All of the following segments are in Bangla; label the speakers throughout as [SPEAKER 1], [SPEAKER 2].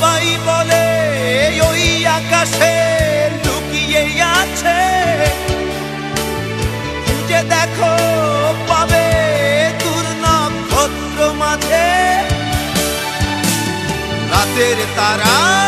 [SPEAKER 1] সবাই বলে ওই আকাশে লুকিয়ে আছে। খুঁজে দেখো পাবে দূর নক্ষত্র মাঝে। রাতের তারা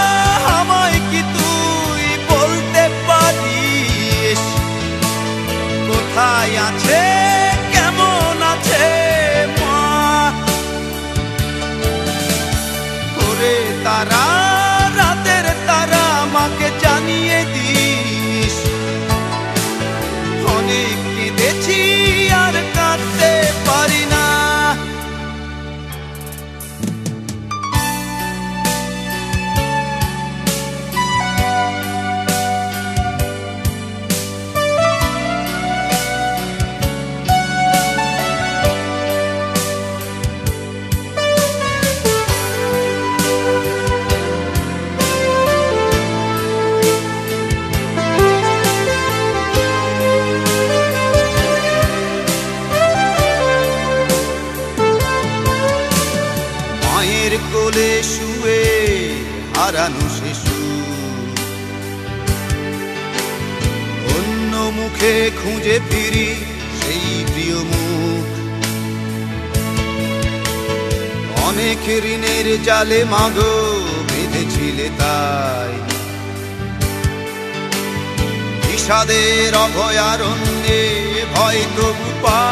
[SPEAKER 1] কোলে শুয়ে হারানো শিশু। অন্য মুখে খুঁজে ফিরি সেই প্রিয় মুখ। অনেক ঋণের জালে মাগো বেঁধেছিলে তাই। বিষাদের অভয়ারণ্যে ভয় তবু পাই।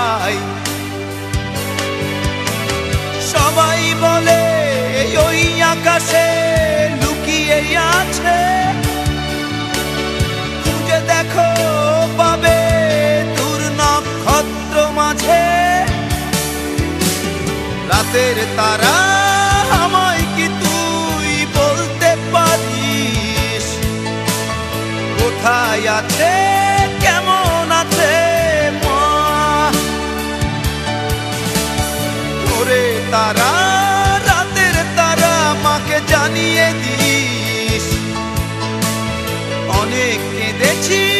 [SPEAKER 1] রাতের তারা আমায় কি তুই বলতে পারিস? কোথায় আছে, কেমন আছে, মা? ওরে তারা, রাতের তারা মাকে জানিয়ে দিস। অনেক কেঁদেছি